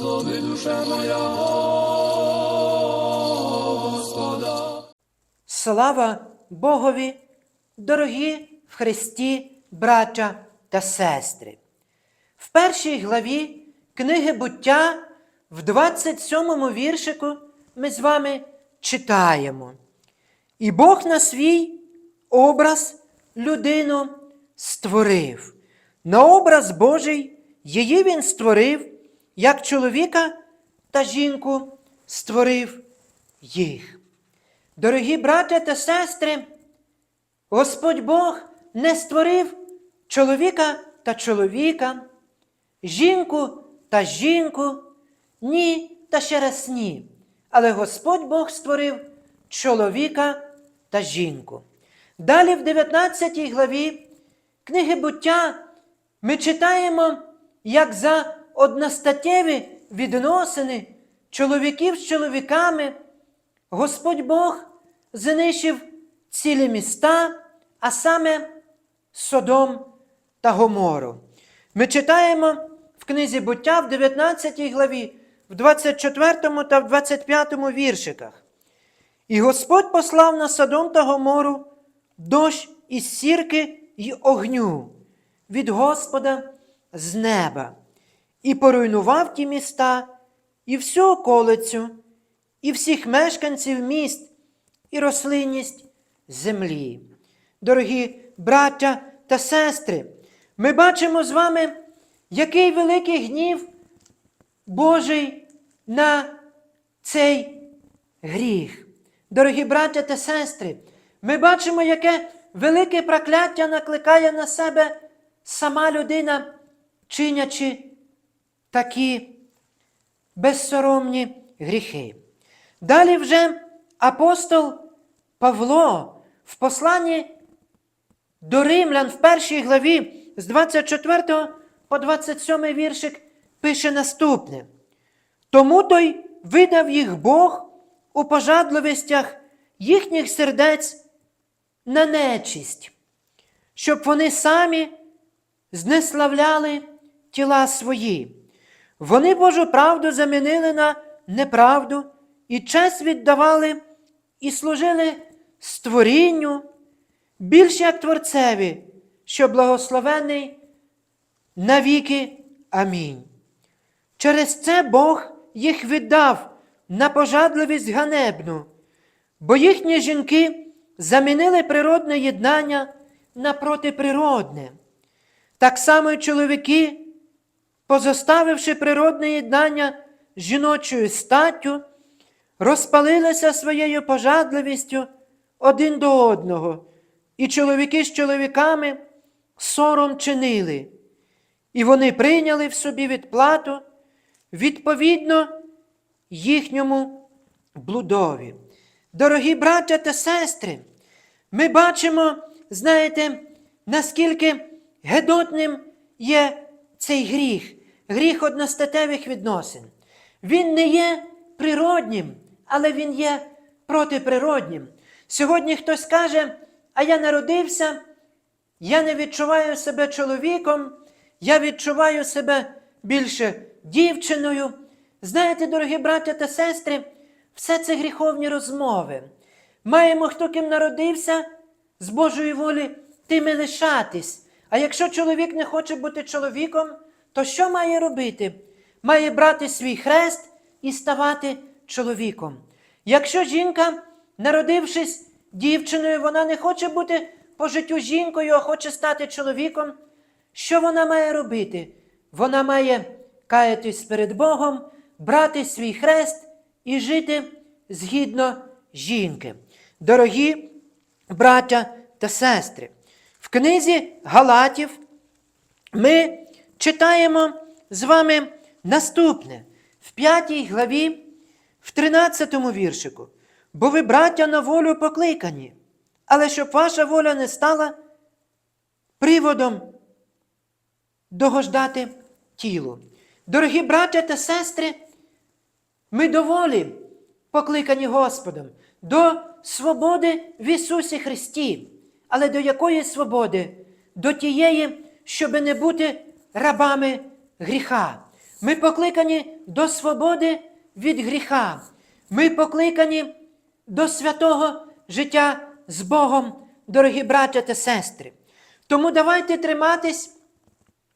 Благослови душа моя Господа. Слава Богові, дорогі в Христі, браття та сестри. В першій главі книги буття в 27 віршику ми з вами читаємо. І Бог на свій образ людину створив. На образ Божий її він створив, як чоловіка та жінку створив їх. Дорогі браття та сестри, Господь Бог не створив чоловіка та чоловіка, жінку та жінку, ні та ще раз ні. Але Господь Бог створив чоловіка та жінку. Далі в 19 главі книги буття ми читаємо, як за одностаттєві відносини чоловіків з чоловіками Господь Бог знищив цілі міста, а саме Содом та Гомору. Ми читаємо в книзі буття в 19 главі, в 24 та в 25 віршиках. І Господь послав на Содом та Гомору дощ із сірки й огню від Господа з неба, і поруйнував ті міста, і всю околицю, і всіх мешканців міст, і рослинність землі. Дорогі браття та сестри, ми бачимо з вами, який великий гнів Божий на цей гріх. Дорогі браття та сестри, ми бачимо, яке велике прокляття накликає на себе сама людина, чинячи такі безсоромні гріхи. Далі вже апостол Павло в посланні до римлян в першій главі з 24 по 27 віршик пише наступне. Тому той видав їх Бог у пожадливостях їхніх сердець на нечисть, щоб вони самі знеславляли тіла свої. Вони Божу правду замінили на неправду і честь віддавали і служили створінню, більш як Творцеві, що благословений навіки. Амінь. Через це Бог їх віддав на пожадливість ганебну, бо їхні жінки замінили природне єднання на протиприродне. Так само й чоловіки, позоставивши природне єднання з жіночою статтю, розпалилися своєю пожадливістю один до одного, і чоловіки з чоловіками сором чинили, і вони прийняли в собі відплату відповідно їхньому блудові. Дорогі браття та сестри, ми бачимо, знаєте, наскільки гедотним є цей гріх, гріх одностатевих відносин. Він не є природнім, але він є протиприроднім. Сьогодні хтось каже, а я народився, я не відчуваю себе чоловіком, я відчуваю себе більше дівчиною. Знаєте, дорогі браття та сестри, все це гріховні розмови. Маємо, хто ким народився, з Божої волі тими лишатись. А якщо чоловік не хоче бути чоловіком, то що має робити? Має брати свій хрест і ставати чоловіком. Якщо жінка, народившись дівчиною, вона не хоче бути по життю жінкою, а хоче стати чоловіком, що вона має робити? Вона має каятись перед Богом, брати свій хрест і жити згідно жінки. Дорогі браття та сестри, в книзі Галатів ми читаємо з вами наступне в п'ятій главі, в 13 віршику. Бо ви, браття, на волю покликані, але щоб ваша воля не стала приводом догождати тілу. Дорогі браття та сестри, ми доволі покликані Господом до свободи в Ісусі Христі. Але до якої свободи? До тієї, щоб не бути рабами гріха. Ми покликані до свободи від гріха. Ми покликані до святого життя з Богом, дорогі браття та сестри. Тому давайте триматись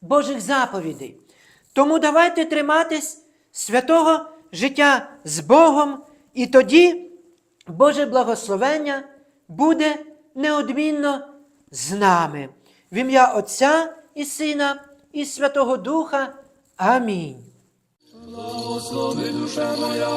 Божих заповідей. Тому давайте триматись святого життя з Богом, і тоді Боже благословення буде неодмінно з нами. В ім'я Отця і Сина, і Святого Духа. Амінь. Благослови душа моя